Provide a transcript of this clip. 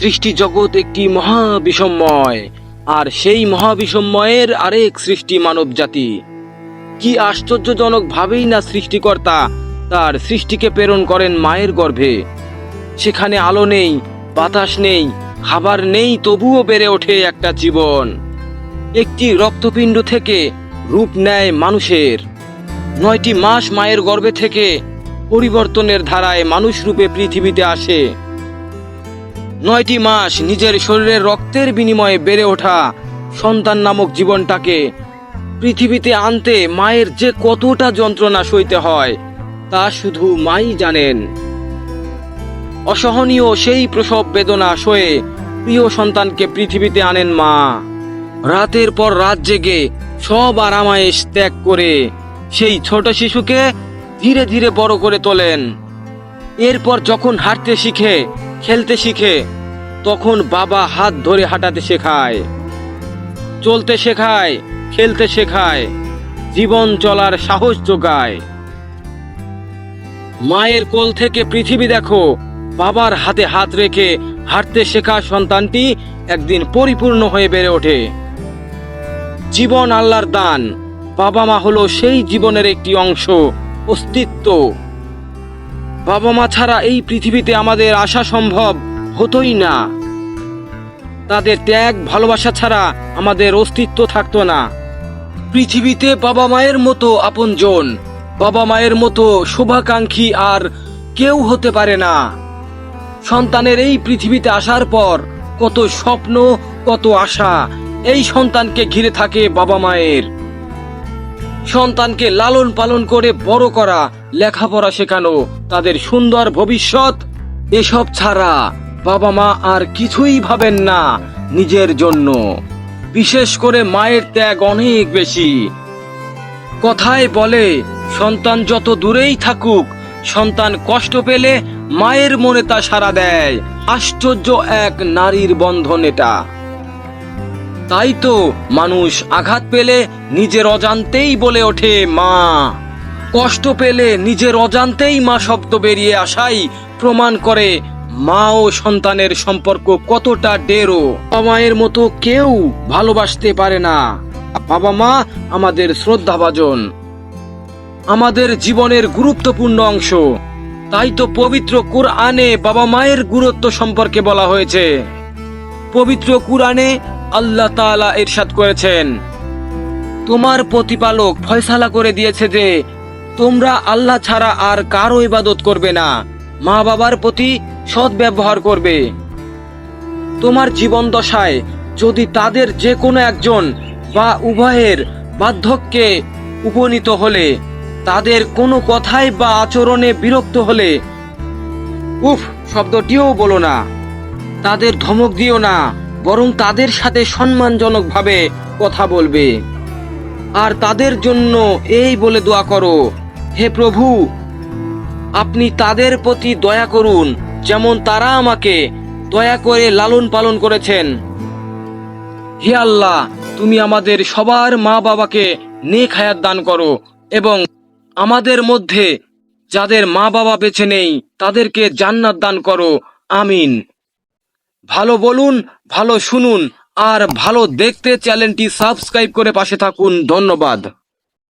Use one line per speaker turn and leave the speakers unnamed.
সৃষ্টি জগৎ একটি মহাবিষময় আর সেই মহাবিষময়ের আরেক সৃষ্টি মানব জাতি কি আশ্চর্যজনক ভাবেই না সৃষ্টিকর্তা তার সৃষ্টিকে প্রেরণ করেন মায়ের গর্ভে। সেখানে আলো নেই, বাতাস নেই, খাবার নেই, তবুও বেড়ে ওঠে একটা জীবন। একটি রক্তপিণ্ড থেকে রূপ নেয় মানুষের। নয়টি মাস মায়ের গর্ভে থেকে পরিবর্তনের ধারায় মানুষ রূপে পৃথিবীতে আসে। নয়টি মাস নিজের শরীরের রক্তের বিনিময়ে বেড়ে ওঠা সন্তান নামক জীবনটাকে পৃথিবীতে আনতে মায়ের যে কতটা যন্ত্রণা সইতে হয়, তা শুধু মাই জানেন। অসহনীয় সেই প্রসব বেদনা সয়ে প্রিয় সন্তানকে পৃথিবীতে আনেন মা। রাতের পর রাত জেগে সব আরামায়েশ ত্যাগ করে সেই ছোট শিশুকে ধীরে ধীরে বড় করে তোলেন। এরপর যখন হাঁটতে শিখে খেলতে শিখে, তখন বাবা হাত ধরে হাঁটাতে শেখায়। চলতে শেখায়, খেলতে শেখায়, জীবন চলার সাহস যোগায়। মায়ের কোল থেকে পৃথিবী দেখো, বাবার হাতে হাত রেখে হাঁটতে শেখা সন্তানটি একদিন পরিপূর্ণ হয়ে বেড়ে ওঠে। জীবন আল্লাহর দান, বাবা মা হলো সেই জীবনের একটি অংশ, অস্তিত্ব। বাবা মা ছাড়া এই পৃথিবীতে আমাদের আসা সম্ভব হতোই না। তাদের ত্যাগ, ভালোবাসা ছাড়া আমাদের অস্তিত্ব থাকতো না। পৃথিবীতে বাবা মায়ের মতো আপনজন বাবা মায়ের মতো শুভাকাঙ্ক্ষী আর কেউ হতে পারে না। সন্তানের এই পৃথিবীতে আসার পর কত স্বপ্ন, কত আশা, এই সন্তানকে ঘিরে থাকে বাবা মায়ের সন্তানকে লালন পালন করে বড় করা, লেখাপড়া শেখানো, তাদের সুন্দর ভবিষ্যৎ এসব ছাড়া বাবা মা আর কিছুই ভাবেন না নিজের জন্য। বিশেষ করে মায়ের ত্যাগ অনেক বেশি। কথায় বলে, সন্তান যত দূরেই থাকুক, সন্তান কষ্ট পেলে মায়ের মনে তা সাড়া দেয়। আশ্চর্য এক নারীর বন্ধন এটা। তাই তো মানুষ আঘাত পেলে নিজের অজান্তেই বলে ওঠে মা। কষ্ট পেলে নিজের অজান্তেই মা শব্দ বেরিয়ে আসাই প্রমাণ করে মা ও সন্তানের সম্পর্ক কতটা ডেরো মায়ের মতো কেউ ভালোবাসতে পারে না। বাবা মা আমাদের শ্রদ্ধাভাজন, আমাদের জীবনের গুরুত্বপূর্ণ অংশ। তাই তো পবিত্র কুরআনে বাবা মায়ের গুরুত্ব সম্পর্কে বলা হয়েছে। পবিত্র কুরআনে আল্লাহ তাআলা ইরশাদ করেছেন। তোমার প্রতিপালক ফয়সালা করে দিয়েছে যে, তোমরা আল্লাহ ছাড়া আর কারও ইবাদত করবে না মা বাবার প্রতি সৎ ব্যবহার করবে। তোমার জীবন দশায় যদি তাদের যে কোনো একজন বা উভয়ের বার্ধক্যে উপনীত হলে, তাদের কোনো কথায় বা আচরণে বিরক্ত হলে, উফ, শব্দটিও বলো না। তাদের ধমক দিও না। বরং তাদের সাথে সম্মানজনকভাবে কথা বলবে। আর তাদের জন্য এই বলে দোয়া করো, হে প্রভু, আপনি তাদের প্রতি দয়া করুন, যেমন তারা আমাকে দয়া করে লালন পালন করেছেন। হে আল্লাহ, তুমি আমাদের সবার মা বাবাকে নেক হায়াত দান করো এবং আমাদের মধ্যে যাদের মা বাবা বেছে নেই, তাদেরকে জান্নাত দান করো। আমিন। ভালো বলুন ভালো শুনুন আর ভালো দেখতে চ্যানেলটি সাবস্ক্রাইব করে পাশে থাকুন। ধন্যবাদ।